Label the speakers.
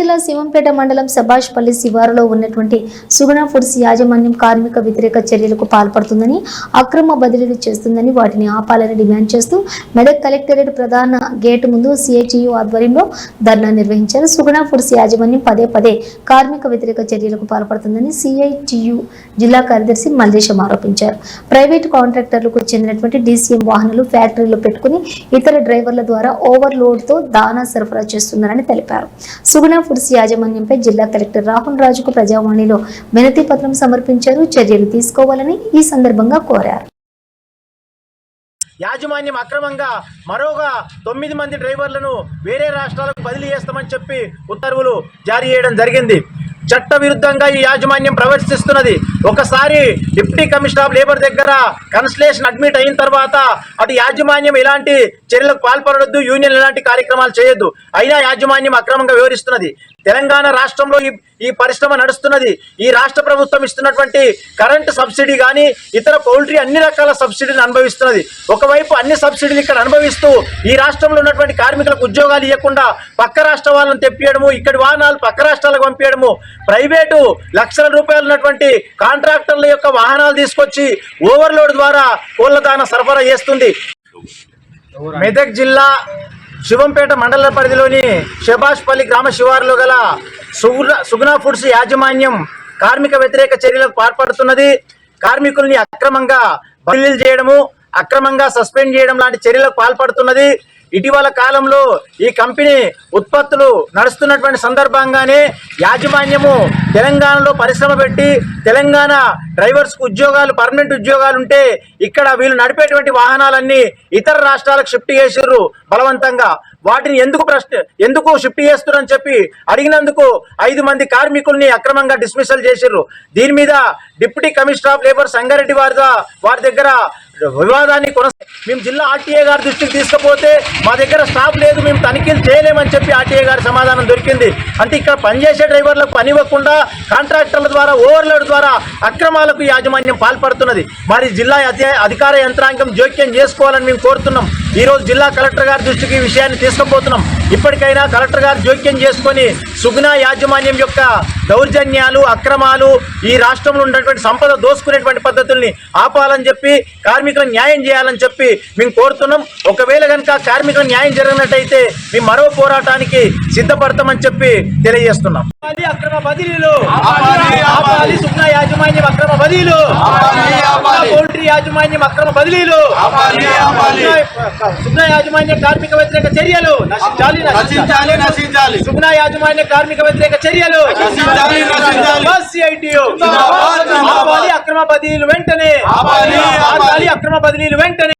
Speaker 1: జిల్లా శివంపేట మండలం సభాష్పల్లి శివారులో ఉన్నటువంటి సుగుణ ఫుడ్స్ యాజమాన్యం కార్మిక వ్యతిరేక చర్యలకు పాల్పడుతుందని అక్రమ బదిలీలు చేస్తుందని వాటిని ఆపాలని డిమాండ్ చేస్తూ మెదక్ కలెక్టరేట్ ప్రధాన గేటు ముందు సిఐటియు ఆధ్వర్యంలో ధర్నా నిర్వహించారు. సుగుణ ఫుడ్స్ యాజమాన్యం పదే పదే కార్మిక వ్యతిరేక చర్యలకు పాల్పడుతుందని సిఐటియు జిల్లా కార్యదర్శి మల్లేశం ఆరోపించారు. ప్రైవేటు కాంట్రాక్టర్లకు చెందినటువంటి డీసీఎం వాహనాలు ఫ్యాక్టరీలో పెట్టుకుని ఇతర డ్రైవర్ల ద్వారా ఓవర్లోడ్తో దానా సరఫరా చేస్తున్నారని తెలిపారు. సుగుణ ఫుడ్స్ యాజమాన్యంపై జిల్లా కలెక్టర్ రాహుల్ రాజుకు ప్రజావాణిలో వినతి పత్రం సమర్పించారు. చర్యలు తీసుకోవాలని ఈ సందర్భంగా కోరారు.
Speaker 2: యాజమాన్యం అక్రమంగా మరోగా తొమ్మిది మంది డ్రైవర్లను వేరే రాష్ట్రాలకు బదిలీ చేస్తామని చెప్పి ఉత్తర్వులు జారీ చేయడం జరిగింది. చట్ట విరుద్ధంగా ఈ యాజమాన్యం ప్రవర్తిస్తున్నది. ఒకసారి డిప్యూటీ కమిషనర్ ఆఫ్ లేబర్ దగ్గర కన్సలేషన్ అడ్మిట్ అయిన తర్వాత అటు యాజమాన్యం ఎలాంటి చర్యలకు పాల్పడొద్దు యూనియన్ ఎలాంటి కార్యక్రమాలు చేయొద్దు. అయినా యాజమాన్యం అక్రమంగా వివరిస్తున్నది తెలంగాణ రాష్ట్రంలో ఈ ఈ పరిశ్రమ నడుస్తున్నది. ఈ రాష్ట్ర ప్రభుత్వం ఇస్తున్నటువంటి కరెంటు సబ్సిడీ కానీ ఇతర పౌల్ట్రీ అన్ని రకాల సబ్సిడీని అనుభవిస్తున్నది. ఒకవైపు అన్ని సబ్సిడీలు ఇక్కడ అనుభవిస్తూ ఈ రాష్ట్రంలో ఉన్నటువంటి కార్మికులకు ఉద్యోగాలు ఇవ్వకుండా పక్క రాష్ట్ర వాళ్ళని తెప్పియడము ఇక్కడి వాహనాలు పక్క రాష్ట్రాలకు పంపించడము ప్రైవేటు లక్షల రూపాయలు ఉన్నటువంటి కాంట్రాక్టర్ల యొక్క వాహనాలు తీసుకొచ్చి ఓవర్లోడ్ ద్వారా కోళ్ళ దాన సరఫరా చేస్తుంది. మెదక్ జిల్లా శివంపేట మండల పరిధిలోని షబాష్పల్లి గ్రామ శివారులో గల సుగుణ సుగుణ ఫుడ్స్ యాజమాన్యం కార్మిక వ్యతిరేక చర్యలకు పాల్పడుతున్నది. కార్మికుల్ని అక్రమంగా బదిలీలు చేయడము అక్రమంగా సస్పెండ్ చేయడం లాంటి చర్యలకు పాల్పడుతున్నది. ఇటీవల కాలంలో ఈ కంపెనీ ఉత్పత్తులు నడుస్తున్నటువంటి సందర్భంగానే యాజమాన్యము తెలంగాణలో పరిశ్రమ పెట్టి తెలంగాణ డ్రైవర్స్కు ఉద్యోగాలు పర్మనెంట్ ఉద్యోగాలు ఉంటే ఇక్కడ వీళ్ళు నడిపేటువంటి వాహనాలన్నీ ఇతర రాష్ట్రాలకు షిఫ్ట్ చేసిర్రు బలవంతంగా. వాటిని ఎందుకు ప్రశ్న ఎందుకు షిఫ్ట్ చేస్తున్నారని చెప్పి అడిగినందుకు ఐదు మంది కార్మికుల్ని అక్రమంగా డిస్మిసల్ చేసిర్రు. దీని మీద deputy commissioner of labour Sangareddy వారి వారి దగ్గర వివాదాన్ని కొనసా మేము జిల్లా ఆర్టీఏ గారి దృష్టికి తీసుకుపోతే మా దగ్గర స్టాఫ్ లేదు మేము తనిఖీలు చేయలేమని చెప్పి ఆర్టీఏ గారి సమాధానం దొరికింది. అంటే ఇక్కడ పనిచేసే డ్రైవర్లకు పని ఇవ్వకుండా కాంట్రాక్టర్ల ద్వారా ఓవర్లోడ్ ద్వారా అక్రమాలకు యాజమాన్యం పాల్పడుతున్నది. మరి జిల్లా అధికార యంత్రాంగం జోక్యం చేసుకోవాలని మేము కోరుతున్నాం. ఈ రోజు జిల్లా కలెక్టర్ గారి దృష్టికి ఈ విషయాన్ని తీసుకుపోతున్నాం. ఇప్పటికైనా కలెక్టర్ గారు జోక్యం చేసుకొని సుగుణ యాజమాన్యం యొక్క దౌర్జన్యాలు అక్రమాలు ఈ రాష్ట్రంలో ఉన్నటువంటి సంపద దోసుకునేటువంటి పద్ధతుల్ని ఆపాలని చెప్పి కార్మికులకు న్యాయం చేయాలని చెప్పి మేము కోరుతున్నాం. ఒకవేళ కనుక కార్మికులకు న్యాయం జరిగినట్టయితే మేము మరో పోరాటానికి సిద్ధపడతామని చెప్పి తెలియజేస్తున్నాం. ఆపాలి అక్రమ బదిలీలు. ఆపాలి సుగుణ యాజమాన్యం అక్రమ బదిలీలు. పౌల్ట్రీ యాజమాన్యం అక్రమ బదిలీలు. సుగుణ యాజమాన్య కార్మిక వ్యతిరేక చర్యలు. నశించాలి.
Speaker 3: నశించాలి నశించాలి.
Speaker 2: సుగుణ యాజమాన్య కార్మిక వ్యతిరేక చర్యలు. అక్రమ బదిలీలు వెంటనే. అక్రమ బదిలీలు వెంటనే.